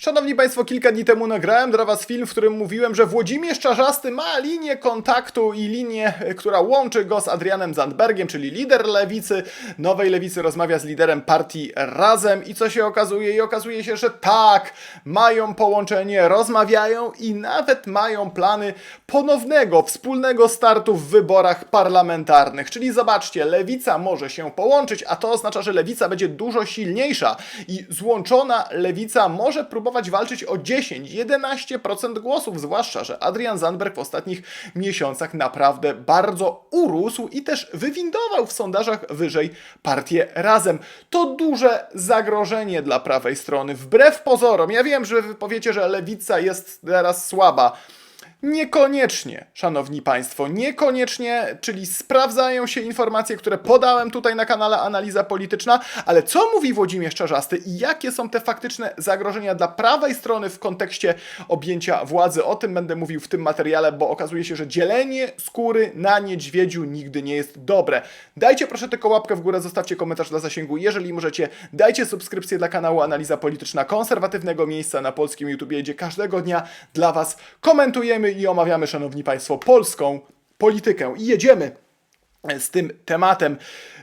Szanowni Państwo, kilka dni temu nagrałem dla Was film, w którym mówiłem, że Włodzimierz Czarzasty ma linię kontaktu i linię, e, która łączy go z Adrianem Zandbergiem, czyli lider lewicy, nowej lewicy rozmawia z liderem partii Razem i co się okazuje? I okazuje się, że tak, mają połączenie, rozmawiają i nawet mają plany ponownego, wspólnego startu w wyborach parlamentarnych. Czyli zobaczcie, lewica może się połączyć, a to oznacza, że lewica będzie dużo silniejsza i złączona lewica może próbować walczyć o 10-11% głosów, zwłaszcza, że Adrian Zandberg w ostatnich miesiącach naprawdę bardzo urósł i też wywindował w sondażach wyżej partię Razem. To duże zagrożenie dla prawej strony. Wbrew pozorom, ja wiem, że wy powiecie, że lewica jest teraz słaba. Niekoniecznie, szanowni państwo, niekoniecznie, czyli sprawdzają się informacje, które podałem tutaj na kanale Analiza Polityczna, ale co mówi Włodzimierz Czarzasty i jakie są te faktyczne zagrożenia dla prawej strony w kontekście objęcia władzy? O tym będę mówił w tym materiale, bo okazuje się, że dzielenie skóry na niedźwiedziu nigdy nie jest dobre. Dajcie proszę tylko łapkę w górę, zostawcie komentarz dla zasięgu, jeżeli możecie, dajcie subskrypcję dla kanału Analiza Polityczna, konserwatywnego miejsca na polskim YouTubie, gdzie każdego dnia dla Was komentujemy i omawiamy, szanowni państwo, polską politykę. I jedziemy z tym tematem.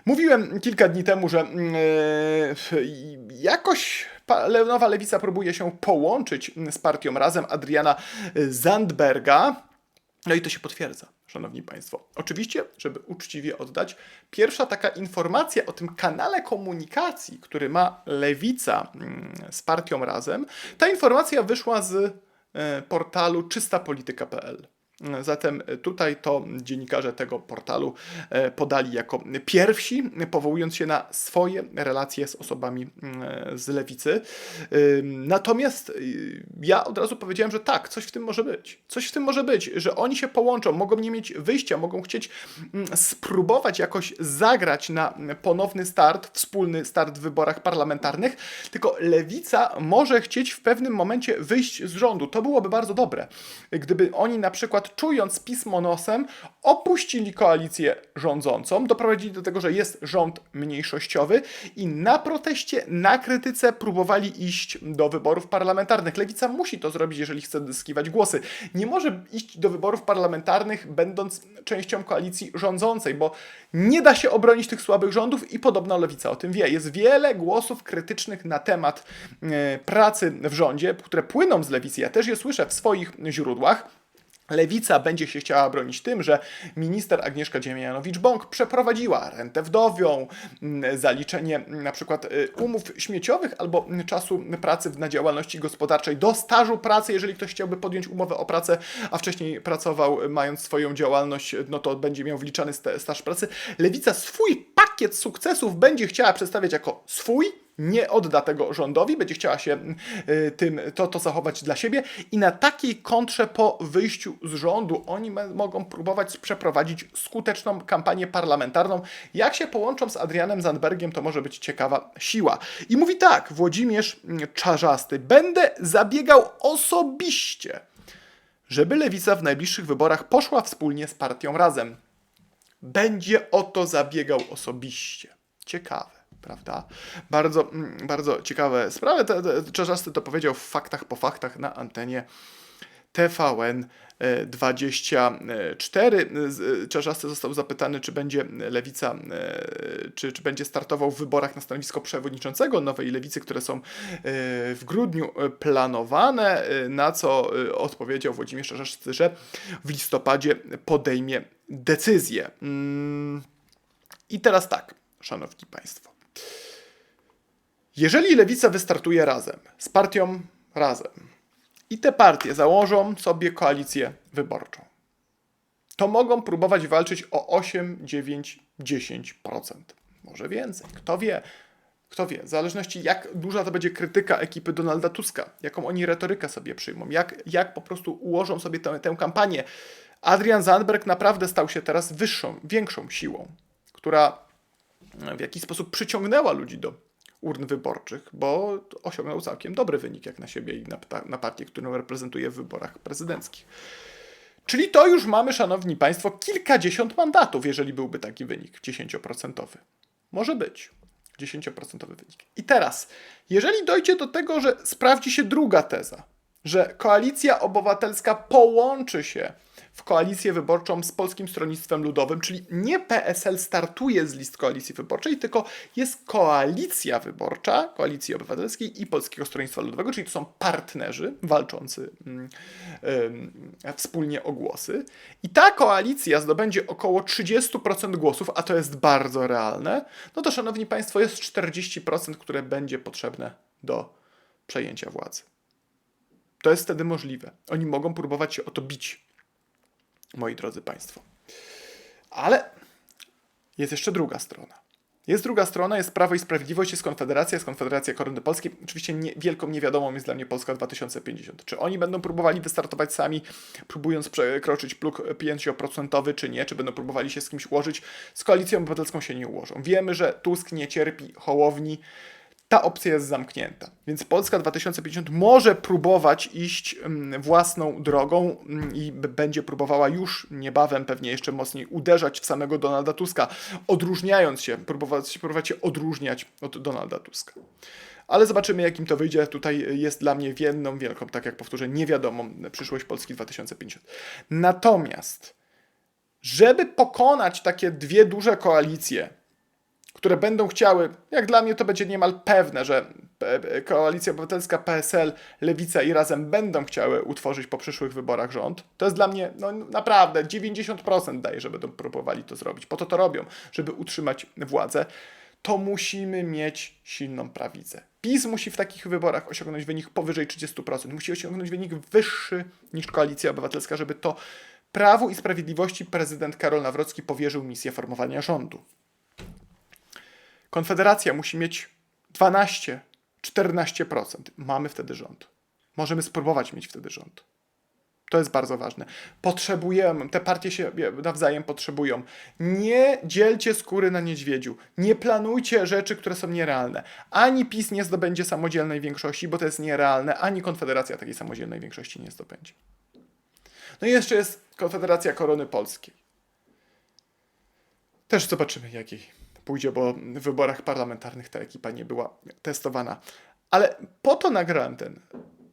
Mówiłem kilka dni temu, że yy, jakoś nowa lewica próbuje się połączyć z partią Razem Adriana Zandberga. No i to się potwierdza, szanowni państwo. Oczywiście, żeby uczciwie oddać, pierwsza taka informacja o tym kanale komunikacji, który ma lewica mm, z partią Razem, ta informacja wyszła z e, portalu czystapolityka.pl. Zatem tutaj to dziennikarze tego portalu e, podali jako pierwsi, powołując się na swoje relacje z osobami mm, z lewicy. Ym, Natomiast ja od razu powiedziałem, że tak, coś w tym może być. Coś w tym może być, że oni się połączą, mogą nie mieć wyjścia, mogą chcieć mm, spróbować jakoś zagrać na ponowny start, wspólny start w wyborach parlamentarnych, tylko lewica może chcieć w pewnym momencie wyjść z rządu. To byłoby bardzo dobre, gdyby oni na przykład czując pismo nosem opuścili koalicję rządzącą, doprowadzili do tego, że jest rząd mniejszościowy i na proteście, na krytyce próbowali iść do wyborów parlamentarnych. Lewica musi to zrobić, jeżeli chce zyskiwać głosy. Nie może iść do wyborów parlamentarnych, będąc częścią koalicji rządzącej, bo nie da się obronić tych słabych rządów i podobno lewica o tym wie. Jest wiele głosów krytycznych na temat e, pracy w rządzie, które płyną z lewicy. Ja też je słyszę w swoich źródłach. Lewica będzie się chciała bronić tym, że minister Agnieszka Dziemianowicz-Bąk przeprowadziła rentę wdowią, mm, zaliczenie mm, na przykład y, umów śmieciowych albo mm, czasu pracy na działalności gospodarczej do stażu pracy, jeżeli ktoś chciałby podjąć umowę o pracę, a wcześniej pracował y, mając swoją działalność, no to będzie miał wliczany sta- staż pracy. Lewica swój pakiet sukcesów będzie chciała przedstawiać jako swój, nie odda tego rządowi, będzie chciała się y, tym, to, to zachować dla siebie i na takiej kontrze po wyjściu z rządu oni mogą próbować przeprowadzić skuteczną kampanię parlamentarną. Jak się połączą z Adrianem Zandbergiem, to może być ciekawa siła. I mówi tak, Włodzimierz Czarzasty, będę zabiegał osobiście, żeby Lewica w najbliższych wyborach poszła wspólnie z partią Razem. Będzie o to zabiegał osobiście. Ciekawe prawda? Bardzo, mm, bardzo ciekawe sprawy. Czarzasty to powiedział w faktach po faktach na antenie TVN e, 24. Z- e, Czarzasty został zapytany, czy będzie lewica, e, czy, czy będzie startował w wyborach na stanowisko przewodniczącego nowej lewicy, które są e, w grudniu e, planowane, na co odpowiedział Włodzimierz Czarzasty, że w listopadzie podejmie decyzję. Mm, I teraz tak, szanowni państwo. Jeżeli lewica wystartuje razem z partią razem i te partie założą sobie koalicję wyborczą, to mogą próbować walczyć o 8, 9, 10%. Może więcej, kto wie. Kto wie, w zależności jak duża to będzie krytyka ekipy Donalda Tuska, jaką oni retorykę sobie przyjmą, jak, jak po prostu ułożą sobie tę, tę kampanię. Adrian Zandberg naprawdę stał się teraz wyższą, większą siłą, która w jakiś sposób przyciągnęła ludzi do urn wyborczych, bo osiągnął całkiem dobry wynik jak na siebie i na, na partię, którą reprezentuje w wyborach prezydenckich. Czyli to już mamy, szanowni państwo, kilkadziesiąt mandatów, jeżeli byłby taki wynik 10%. Może być. 10% wynik. I teraz, jeżeli dojdzie do tego, że sprawdzi się druga teza, że koalicja obywatelska połączy się w koalicję wyborczą z Polskim Stronnictwem Ludowym, czyli nie PSL startuje z list koalicji wyborczej, tylko jest koalicja wyborcza, koalicji obywatelskiej i Polskiego Stronnictwa Ludowego, czyli to są partnerzy walczący mm, wspólnie o głosy. I ta koalicja zdobędzie około 30% głosów, a to jest bardzo realne, no to szanowni Państwo, jest 40%, które będzie potrzebne do przejęcia władzy. To jest wtedy możliwe. Oni mogą próbować się o to bić, moi drodzy Państwo. Ale jest jeszcze druga strona. Jest druga strona, jest Prawo i Sprawiedliwość, jest Konfederacja, jest Konfederacja Korony Polskiej. Oczywiście nie, wielką niewiadomą jest dla mnie Polska 2050. Czy oni będą próbowali wystartować sami, próbując przekroczyć próg 5%, czy nie? Czy będą próbowali się z kimś ułożyć? Z Koalicją Obywatelską się nie ułożą. Wiemy, że Tusk nie cierpi Hołowni. Ta opcja jest zamknięta. Więc Polska 2050 może próbować iść mm, własną drogą mm, i będzie próbowała już niebawem pewnie jeszcze mocniej uderzać w samego Donalda Tuska, odróżniając się, próbować, próbować się odróżniać od Donalda Tuska. Ale zobaczymy, jak im to wyjdzie. Tutaj jest dla mnie jedną wielką, tak jak powtórzę, niewiadomą przyszłość Polski 2050. Natomiast, żeby pokonać takie dwie duże koalicje, które będą chciały, jak dla mnie to będzie niemal pewne, że Koalicja Obywatelska, PSL, Lewica i Razem będą chciały utworzyć po przyszłych wyborach rząd. To jest dla mnie no, naprawdę 90% daje, że będą próbowali to zrobić. Po to to robią, żeby utrzymać władzę. To musimy mieć silną prawicę. PiS musi w takich wyborach osiągnąć wynik powyżej 30%. Musi osiągnąć wynik wyższy niż Koalicja Obywatelska, żeby to Prawu i Sprawiedliwości prezydent Karol Nawrocki powierzył misję formowania rządu. Konfederacja musi mieć 12, 14%. Mamy wtedy rząd. Możemy spróbować mieć wtedy rząd. To jest bardzo ważne. Potrzebujemy, te partie się nawzajem potrzebują. Nie dzielcie skóry na niedźwiedziu. Nie planujcie rzeczy, które są nierealne. Ani PiS nie zdobędzie samodzielnej większości, bo to jest nierealne, ani Konfederacja takiej samodzielnej większości nie zdobędzie. No i jeszcze jest Konfederacja Korony Polskiej. Też zobaczymy, jakiej pójdzie, bo w wyborach parlamentarnych ta ekipa nie była testowana. Ale po to nagrałem ten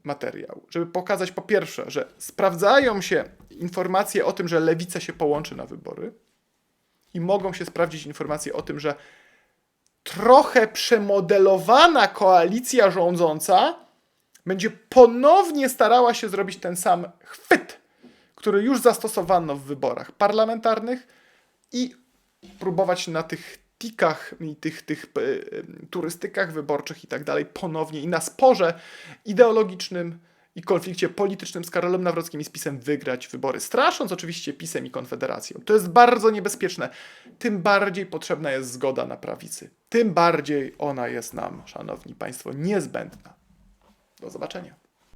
materiał, żeby pokazać po pierwsze, że sprawdzają się informacje o tym, że lewica się połączy na wybory i mogą się sprawdzić informacje o tym, że trochę przemodelowana koalicja rządząca będzie ponownie starała się zrobić ten sam chwyt, który już zastosowano w wyborach parlamentarnych i próbować na tych tikach i tych, tych e, turystykach wyborczych i tak dalej ponownie i na sporze ideologicznym i konflikcie politycznym z Karolem Nawrockim i z PiSem wygrać wybory, strasząc oczywiście PiSem i Konfederacją. To jest bardzo niebezpieczne. Tym bardziej potrzebna jest zgoda na prawicy. Tym bardziej ona jest nam, szanowni państwo, niezbędna. Do zobaczenia.